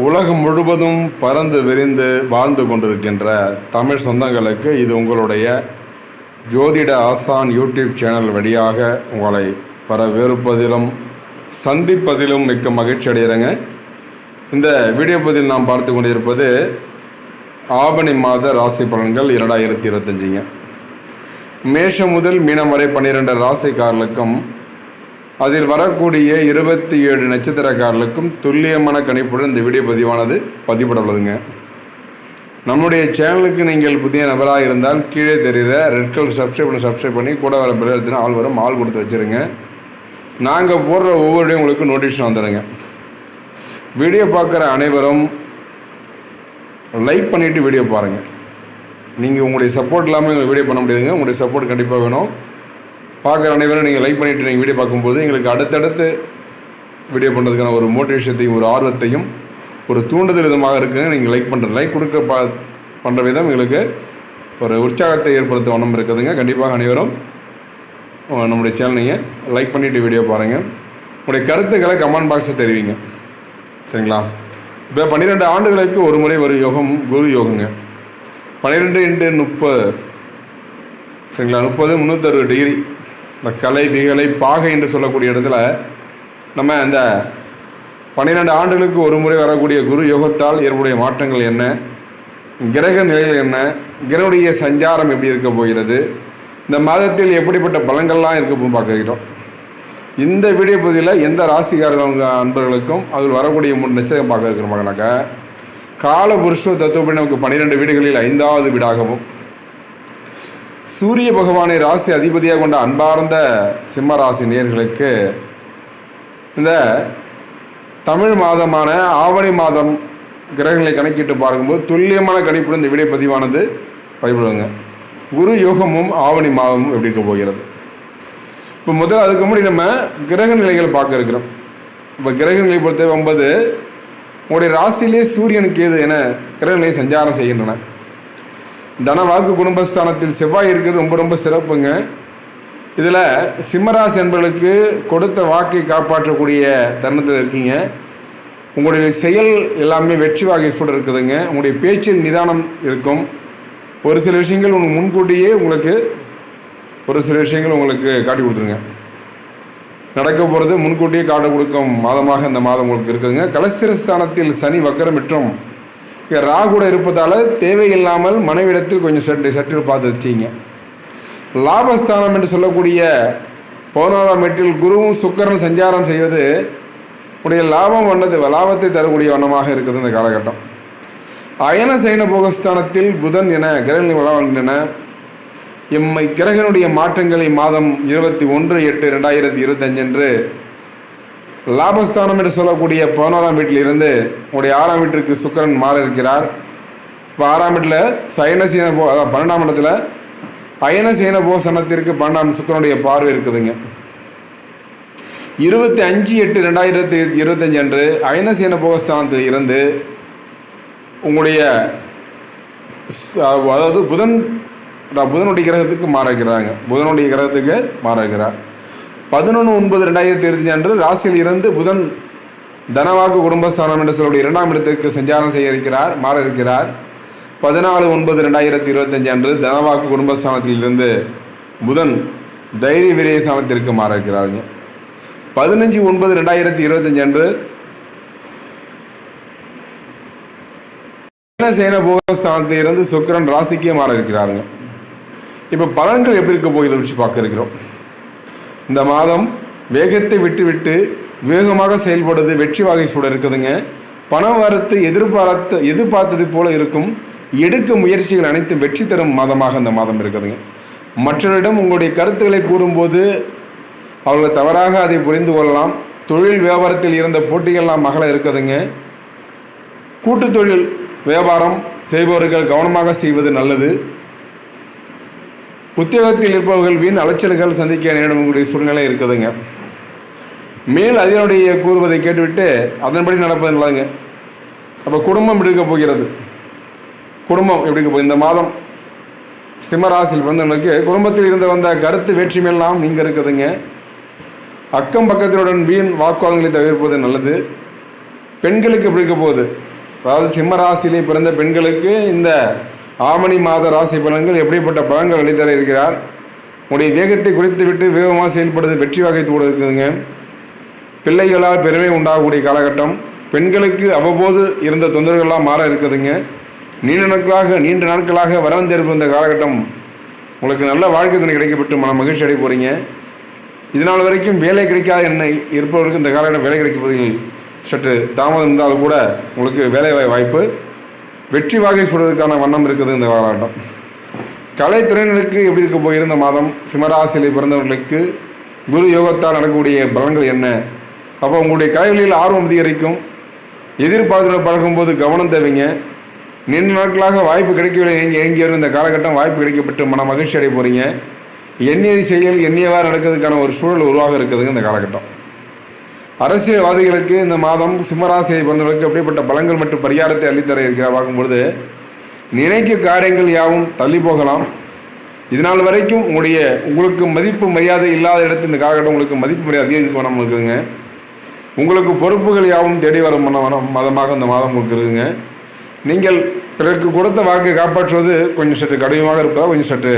உலகம் முழுவதும் பறந்து விரிந்து வாழ்ந்து கொண்டிருக்கின்ற தமிழ் சொந்தங்களுக்கு இது உங்களுடைய ஜோதிட ஆசான் யூடியூப் சேனல் வழியாக உங்களை வரவேற்பதிலும் சந்திப்பதிலும் மிக்க மகிழ்ச்சி அடைகிறேங்க. இந்த வீடியோ பதில் நாம் பார்த்து கொண்டிருப்பது ஆவணி மாத ராசி பலன்கள் இரண்டாயிரத்தி இருபத்தஞ்சிங்க. மேஷம் முதல் மீனம் வரை பன்னிரெண்டு ராசிக்காரர்களுக்கும் அதில் வரக்கூடிய இருபத்தி ஏழு நட்சத்திரக்காரர்களுக்கும் துல்லியமான கணிப்புடன் இந்த வீடியோ பதிவானது பதிவிட உள்ளதுங்க நம்முடைய சேனலுக்கு நீங்கள் புதிய நபராக இருந்தால் கீழே தெரிகிற ரெட் கலர் சப்ஸ்கிரைப் பண்ணி சப்ஸ்கிரைப் பண்ணி கூட வர பிள்ளை எடுத்துனா ஆள் வரும் ஆள் கொடுத்து வச்சுருங்க. நாங்கள் போடுற ஒவ்வொரு உங்களுக்கு நோட்டிஃபிகேஷன் வந்துடுங்க வீடியோ பார்க்குற அனைவரும் லைக் பண்ணிவிட்டு வீடியோ பாருங்கள் நீங்கள் உங்களுடைய சப்போர்ட் இல்லாமல் எங்களுக்கு வீடியோ பண்ண முடியாதுங்க. உங்களுடைய சப்போர்ட் கண்டிப்பாக வேணும். பார்க்குற அனைவரும் நீங்கள் லைக் பண்ணிவிட்டு நீங்கள் வீடியோ பார்க்கும்போது எங்களுக்கு அடுத்தடுத்து வீடியோ பண்ணுறதுக்கான ஒரு மோட்டிவேஷத்தையும் ஒரு ஆர்வத்தையும் ஒரு தூண்டுதல் விதமாக இருக்குங்க நீங்கள் லைக் பண்ணுற லைக் கொடுக்க பா பண்ணுற விதம் எங்களுக்கு ஒரு உற்சாகத்தை ஏற்படுத்த வண்ணம் இருக்குதுங்க. கண்டிப்பாக அனைவரும் நம்முடைய சேனல் நீங்கள் லைக் பண்ணிவிட்டு வீடியோ பாருங்கள் உங்களுடைய கருத்துக்களை கமெண்ட் பாக்ஸில் தெரிவிங்க. சரிங்களா? இப்போ பன்னிரெண்டு ஆண்டுகளுக்கு ஒரு முறை ஒரு யோகம் குரு யோகங்க. பன்னிரெண்டு இன்ட்டு முப்பது. சரிங்களா? முப்பது முந்நூற்றறுபது டிகிரி இந்த கலை திகலை பாகை என்று சொல்லக்கூடிய இடத்துல நம்ம அந்த பன்னிரெண்டு ஆண்டுகளுக்கு ஒரு முறை வரக்கூடிய குரு யோகத்தால் ஏற்புடைய மாற்றங்கள் என்ன? கிரக நிலைகள் என்ன? கிரகனுடைய சஞ்சாரம் எப்படி இருக்க போகிறது? இந்த மாதத்தில் எப்படிப்பட்ட பலங்கள்லாம் இருக்க போ- பார்க்கிறோம். இந்த வீடியோ பகுதியில் எந்த ராசிக்காரங்க அன்பர்களுக்கும் அதில் வரக்கூடிய மூணு நட்சத்திரம் பார்க்க இருக்கிறோமாங்கனாக்கா கால புருஷ தத்துவப்படி நமக்கு பன்னிரெண்டு வீடுகளில் ஐந்தாவது வீடாகவும் சூரிய பகவானை ராசி அதிபதியாக கொண்ட அன்பார்ந்த சிம்ம ராசி நேர்களுக்கு இந்த தமிழ் மாதமான ஆவணி மாதம் கிரகங்களை கணக்கிட்டு பார்க்கும்போது துல்லியமான கணிப்புடன் இந்த விடை பதிவானது பதிவிடுங்க குரு யோகமும் ஆவணி மாதமும் எப்படி இருக்க போகிறது? இப்போ முதல்ல அதுக்கு முன்னாடி நம்ம கிரக நிலைகளை பார்க்க இருக்கிறோம். இப்போ கிரக நிலை பொறுத்தவரை ஒன்பது உங்களுடைய ராசியிலே சூரியனுக்கு ஏது என கிரக சஞ்சாரம் செய்கின்றன. தன வாக்கு குடும்பஸ்தானத்தில் செவ்வாய் இருக்கிறது ரொம்ப ரொம்ப சிறப்புங்க. இதில் சிம்மராசி என்பவர்களுக்கு கொடுத்த வாக்கை காப்பாற்றக்கூடிய தருணத்தில் இருக்கீங்க. உங்களுடைய செயல் எல்லாமே வெற்றி வாகை சூட இருக்குதுங்க. உங்களுடைய பேச்சில் நிதானம் இருக்கும். ஒரு சில விஷயங்கள் உங்களுக்கு முன்கூட்டியே உங்களுக்கு ஒரு சில விஷயங்கள் உங்களுக்கு காட்டி கொடுத்துருங்க. நடக்க போகிறது முன்கூட்டியே காட்ட கொடுக்கும் மாதமாக இந்த மாதம் உங்களுக்கு இருக்குதுங்க. கலசிரஸ்தானத்தில் சனி வக்கரமிட்டும் மற்றும் ரா கூட இருப்பதால் தேவையில்லாமல் மனைவிடத்தில் கொஞ்சம் சற்று சற்று பார்த்து வச்சிங்க லாபஸ்தானம் என்று சொல்லக்கூடிய பதினோராம் எட்டில் குருவும் சுக்கரன் சஞ்சாரம் செய்வது உடைய லாபம் வண்ணது லாபத்தை தரக்கூடிய வண்ணமாக இருக்குது இந்த காலகட்டம். அயன சைன போகஸ்தானத்தில் புதன் என கிரகங்கள் வளர்கின்றன. எம்மை கிரகனுடைய மாற்றங்களை மாதம் இருபத்தி ஒன்று எட்டு ரெண்டாயிரத்தி இருபத்தஞ்சு அன்று லாபஸ்தானம் என்று சொல்லக்கூடிய பதினோராம் வீட்டில் இருந்து உங்களுடைய ஆறாம் வீட்டிற்கு சுக்கிரன் மாற இருக்கிறார் இப்போ ஆறாம் வீட்டில் சயனசீன போ அதாவது பன்னெண்டாம் இடத்துல அயனசீன போசனத்திற்கு பன்னெண்டாம் சுக்கிரனுடைய பார்வை இருக்குதுங்க. இருபத்தி அஞ்சு எட்டு ரெண்டாயிரத்தி இருபத்தஞ்சு அன்று அயனசீன போகஸ்தானத்தில் இருந்து உங்களுடைய அதாவது புதன் புதனுடைய கிரகத்துக்கு மாற புதனுடைய கிரகத்துக்கு மாற பதினொன்று ஒன்பது ரெண்டாயிரத்தி இருபத்தி அன்று ராசியில் இருந்து புதன் தனவாக்கு குடும்பஸ்தானம் என்று சொல்லக்கூடிய இரண்டாம் இடத்திற்கு சஞ்சாரம் செய்ய இருக்கிறார் மாற இருக்கிறார் பதினாலு ஒன்பது ரெண்டாயிரத்தி இருபத்தஞ்சு அன்று தனவாக்கு குடும்பஸ்தானத்தில் இருந்து புதன் தைரிய விரைய ஸ்தானத்திற்கு மாற இருக்கிறாருங்க பதினஞ்சு ஒன்பது ரெண்டாயிரத்தி இருபத்தஞ்சு அன்று சேன போகஸ்தானத்தில் இருந்து சுக்கிரன் ராசிக்கே மாற இருக்கிறாருங்க இப்போ பலன்கள் எப்படி இருக்க போகுது வச்சு பார்க்க இருக்கிறோம். இந்த மாதம் வேகத்தை விட்டுவிட்டு வேகமாக செயல்படுவது வெற்றி வாகை சூட இருக்குதுங்க. பணம் வரத்து எதிர்பார்த்த எதிர்பார்த்தது போல இருக்கும். எடுக்க முயற்சிகள் அனைத்தும் வெற்றி தரும் மாதமாக இந்த மாதம் இருக்குதுங்க. மற்றவரிடம் உங்களுடைய கருத்துக்களை கூறும்போது அவர்கள் தவறாக அதை புரிந்து கொள்ளலாம். தொழில் வியாபாரத்தில் இருந்த போட்டிகள்லாம் மகள இருக்குதுங்க. கூட்டு தொழில் வியாபாரம் செய்பவர்கள் கவனமாக செய்வது நல்லது. உத்தியோகத்தில் இருப்பவர்கள் வீண் அலைச்சல்கள் சந்திக்க நேரிடக்கூடிய சூழ்நிலை இருக்குதுங்க. மேல் அதனுடைய கூறுவதை கேட்டுவிட்டு அதன்படி நடப்பது அப்போ குடும்பம் எப்படி இருக்க போகிறது? குடும்பம் எப்படி இருக்க இந்த மாதம் சிம்மராசியில் வந்தவங்களுக்கு குடும்பத்தில் இருந்து வந்த கருத்து வேற்றுமையெல்லாம் நீங்கள் இருக்குதுங்க. அக்கம் பக்கத்தினுடன் வீண் வாக்குவாதங்களை தவிர்ப்பது நல்லது. பெண்களுக்கு எப்படி இருக்க போகுது? அதாவது சிம்மராசியிலே பிறந்த பெண்களுக்கு இந்த ஆமணி மாத ராசி பலன்கள் எப்படிப்பட்ட பலன்கள் அளித்தர இருக்கிறார்? உடைய வேகத்தை குறைத்து விட்டு வேகமாக செயல்படுவது வெற்றி வகை கூட இருக்குதுங்க பிள்ளைகளால் பெருமை உண்டாகக்கூடிய காலகட்டம். பெண்களுக்கு அவ்வப்போது இருந்த தொந்தரவுகள்லாம் மாற இருக்குதுங்க. நீண்ட நாட்களாக நீண்ட நாட்களாக வரவந்திருப்பு இந்த காலகட்டம். உங்களுக்கு நல்ல வாழ்க்கை துணை கிடைக்கப்பட்டு மன மகிழ்ச்சி அடைய போகிறீங்க இதனால் வரைக்கும் வேலை கிடைக்காத என்ன இருப்பவர்களுக்கு இந்த காலகட்டம் வேலை கிடைப்பதில் சற்று தாமதம் இருந்தாலும் கூட உங்களுக்கு வேலை வாய்- வாய்ப்பு வெற்றி வாகை சொல்வதற்கான வண்ணம் இருக்குது இந்த காலகட்டம். கலைத்துறையினருக்கு எப்படி இருக்க போயிருந்த மாதம் சிம்மராசியிலே பிறந்தவர்களுக்கு குரு யோகத்தால் நடக்கக்கூடிய பலன்கள் என்ன? அப்போ உங்களுடைய கலைகளில் ஆர்வம் அதிகரிக்கும். எதிர்பார்த்து பழகும்போது கவனம் தேவைங்க. நீண்ட நாட்களாக வாய்ப்பு கிடைக்கவில்லை. எங்கே ஏங்கியவர் இந்த காலகட்டம் வாய்ப்பு கிடைக்கப்பட்டு மன மகிழ்ச்சி அடைய போகிறீங்க எண்ணியது செயல் எண்ணியவாறு நடக்கிறதுக்கான ஒரு சூழல் உருவாக இருக்குதுங்க இந்த காலகட்டம். அரசியல்வாதிகளுக்கு இந்த மாதம் சிம்மராசியை பொறுத்தவர்களுக்கு அப்படிப்பட்ட பலங்கள் மற்றும் பரிகாரத்தை அள்ளித்தர இருக்கிறார் பார்க்கும்பொழுது நினைக்கும் காரியங்கள் யாவும் தள்ளி போகலாம். இதனால் வரைக்கும் உங்களுடைய உங்களுக்கு மதிப்பு மரியாதை இல்லாத இடத்து இந்த காலகட்டம் உங்களுக்கு மதிப்பு மரியாதை அதிகரிக்க நம்ம இருக்குதுங்க. உங்களுக்கு பொறுப்புகள் யாவும் தேடி வரும் மாதமாக இந்த மாதம் உங்களுக்கு இருக்குதுங்க. நீங்கள் பிறருக்கு கொடுத்த வாக்கை காப்பாற்றுவது கொஞ்சம் சற்று கடினமாக இருப்பதால் கொஞ்சம் சற்று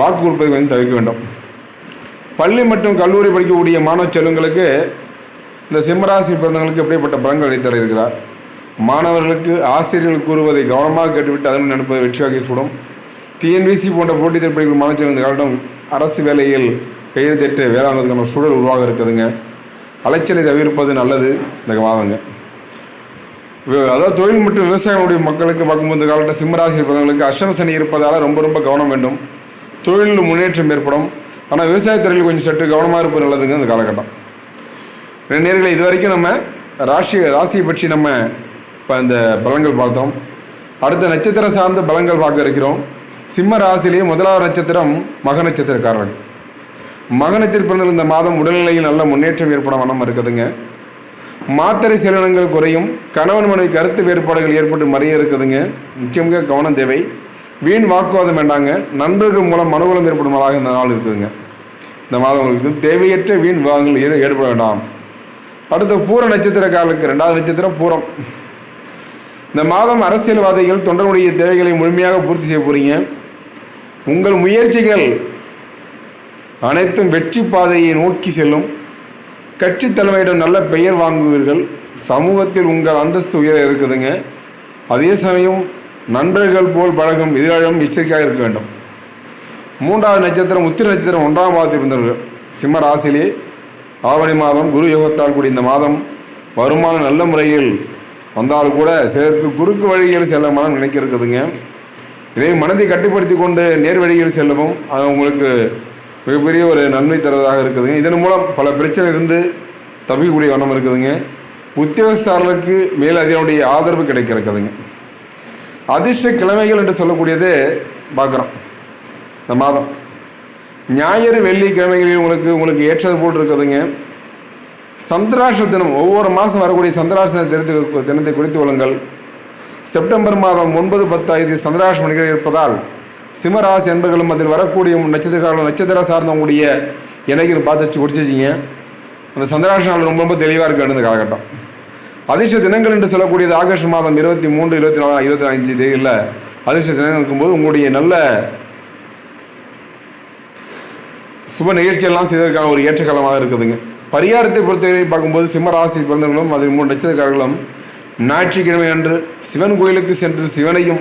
வாக்கு கொடுப்பதை கொஞ்சம் தவிர்க்க வேண்டும். பள்ளி மற்றும் கல்லூரி படிக்கக்கூடிய மாணவ செல்வங்களுக்கு இந்த சிம்மராசி பிறந்தவங்களுக்கு எப்படிப்பட்ட பலன்கள் அளித்தர இருக்கிறார் மாணவர்களுக்கு ஆசிரியர்கள் கூறுவதை கவனமாக கேட்டுவிட்டு அதன் நடப்பதை வெற்றியாகி சுடும். டிஎன்பிசி போன்ற போட்டித் தேர்வு மாணவர்கள் இந்த காலகட்டம் அரசு வேலையில் கையெழுத்திட்டு வேளாண்மைக்கான சூழல் உருவாக இருக்குதுங்க. அலைச்சலை தவிர்ப்பது நல்லது. இந்த மாதங்க அதாவது தொழில் மற்றும் விவசாயிகளுடைய மக்களுக்கு பார்க்கும்போது காலத்தில் காலகட்ட சிம்மராசி பிறந்தவங்களுக்கு அஷ்டம சனி இருப்பதால் ரொம்ப ரொம்ப கவனம் வேண்டும். தொழிலில் முன்னேற்றம் ஏற்படும். ஆனால் விவசாயத்துறையில் கொஞ்சம் சற்று கவனமாக இருப்பது நல்லதுங்க இந்த காலகட்டம். நேர்களை இது வரைக்கும் நம்ம ராசி ராசியை பற்றி நம்ம இப்போ இந்த பலன்கள் பார்த்தோம். அடுத்த நட்சத்திரம் சார்ந்த பலன்கள் பார்க்க இருக்கிறோம். சிம்ம ராசிலேயே முதலாவது நட்சத்திரம் மக நட்சத்திரக்காரர்கள். மக நட்சத்திரம் இந்த மாதம் உடல்நிலையில் நல்ல முன்னேற்றம் ஏற்பட வண்ணம் இருக்குதுங்க. மாத்திரை செலவினங்கள் குறையும். கணவன் மனைவி கருத்து வேறுபாடுகள் ஏற்பட்டு மறைய இருக்குதுங்க. முக்கியமாக கவனம் தேவை. வீண் வாக்குவாதம் வேண்டாங்க. நண்பர்கள் மூலம் மனுகுலம் ஏற்படும் நாளாக இந்த நாள் இருக்குதுங்க. இந்த மாதம் உங்களுக்கு தேவையற்ற வீண் விவாதங்கள் ஏற்பட வேண்டாம். அடுத்த பூர நட்சத்திர காலுக்கு ரெண்டாவது நட்சத்திரம் பூரம். இந்த மாதம் அரசியல்வாதிகள் தொண்டருடைய தேவைகளை முழுமையாக பூர்த்தி செய்ய போறீங்க. உங்கள் முயற்சிகள் அனைத்தும் வெற்றி பாதையை நோக்கி செல்லும். கட்சி தலைமையிடம் நல்ல பெயர் வாங்குவீர்கள். சமூகத்தில் உங்கள் அந்தஸ்து உயர இருக்குதுங்க. அதே சமயம் நண்பர்கள் போல் பழகும் எதிராளியும் எச்சரிக்கையாக இருக்க வேண்டும். மூன்றாவது நட்சத்திரம் உத்திர நட்சத்திரம் ஒன்றாம் பாதத்தில் இருந்தவர்கள் சிம்ம ராசியிலே ஆவணி மாதம் குரு யோகத்தால் கூடிய இந்த மாதம் வருமானம் நல்ல முறையில் வந்தாலும் கூட சிலருக்கு குறுக்கு வழியில் செல்ல மனம் நினைக்க இருக்குதுங்க இதை மனதை கட்டுப்படுத்தி கொண்டு நேர் வழியில் செல்லவும் அது உங்களுக்கு மிகப்பெரிய ஒரு நன்மை தருவதாக இருக்குதுங்க. இதன் மூலம் பல பிரச்சனை இருந்து தப்பிக்கக்கூடிய வண்ணம் இருக்குதுங்க. உத்தியோகஸ்தாரர்களுக்கு மேல் அதனுடைய ஆதரவு கிடைக்க இருக்குதுங்க. அதிர்ஷ்ட கிழமைகள் என்று சொல்லக்கூடியதே பார்க்குறோம் இந்த மாதம். ஞாயிறு வெள்ளிக்கிழமைகளில் உங்களுக்கு உங்களுக்கு ஏற்றது போல் இருக்குதுங்க சந்திராஷ தினம் ஒவ்வொரு மாதம் வரக்கூடிய சந்திராச தினத்தை தினத்தை குறித்து கொள்ளுங்கள். செப்டம்பர் மாதம் ஒன்பது பத்து ஐந்து சந்திராஷ மணிகள் இருப்பதால் சிம்மராசி என்பர்களும் அதில் வரக்கூடிய நட்சத்திரக்காரர்கள் நட்சத்திர சார்ந்தவங்களுடைய இணைகள் பார்த்து வச்சு குடிச்சிச்சிங்க அந்த சந்திராஷ நாள் ரொம்ப ரொம்ப தெளிவாக இருக்குது அந்த காலகட்டம். அதிர்ஷ்ட தினங்கள் என்று சொல்லக்கூடியது ஆகஸ்ட் மாதம் இருபத்தி மூன்று இருபத்தி நாலு இருபத்தி அஞ்சு தேதியில் அதிர்ஷ்ட தினங்கள் இருக்கும்போது உங்களுடைய நல்ல சுப நிகழ்ச்சியெல்லாம் செய்வதற்கான ஒரு ஏற்ற காலமாக இருக்குதுங்க. பரிகாரத்தை பொறுத்தவரை பார்க்கும்போது சிம்மராசி பிறந்தவர்களும் அதில் மூணு நட்சத்திரக்காரர்களும் ஞாயிற்றுக்கிழமை அன்று சிவன் கோயிலுக்கு சென்று சிவனையும்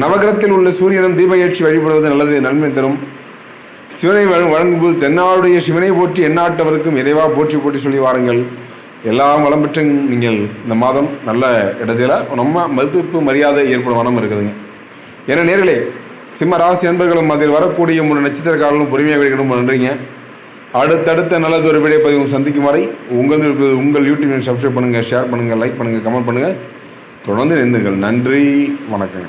நவகிரத்தில் உள்ள சூரியனும் தீப ஏற்றி வழிபடுவது நல்லது நன்மை தரும். சிவனை வழங்கும்போது தென்னாளுடைய சிவனை போற்றி எண்ணாட்டவருக்கும் இறைவா போற்றி போற்றி சொல்லி வாருங்கள். எல்லாம் வளம் பெற்று நீங்கள். இந்த மாதம் நல்ல இடத்துல நம்ம மதிப்பு மரியாதை ஏற்படும் வனம் இருக்குதுங்க. ஏன்னா நேர்களே சிம்ம ராசி அன்பர்களும் அதில் வரக்கூடிய மூணு நட்சத்திரக்காரர்களும் பொறுமையாக வைக்கணும் நன்றிங்க. அடுத்தடுத்த நல்லது ஒரு விடை பதிவு சந்திக்கும் வரை உங்கள் உங்கள் யூடியூப் சப்ஸ்கிரைப் பண்ணுங்கள் ஷேர் பண்ணுங்கள் லைக் பண்ணுங்கள் கமெண்ட் பண்ணுங்கள் தொடர்ந்து நின்றுங்கள் நன்றி வணக்கங்க.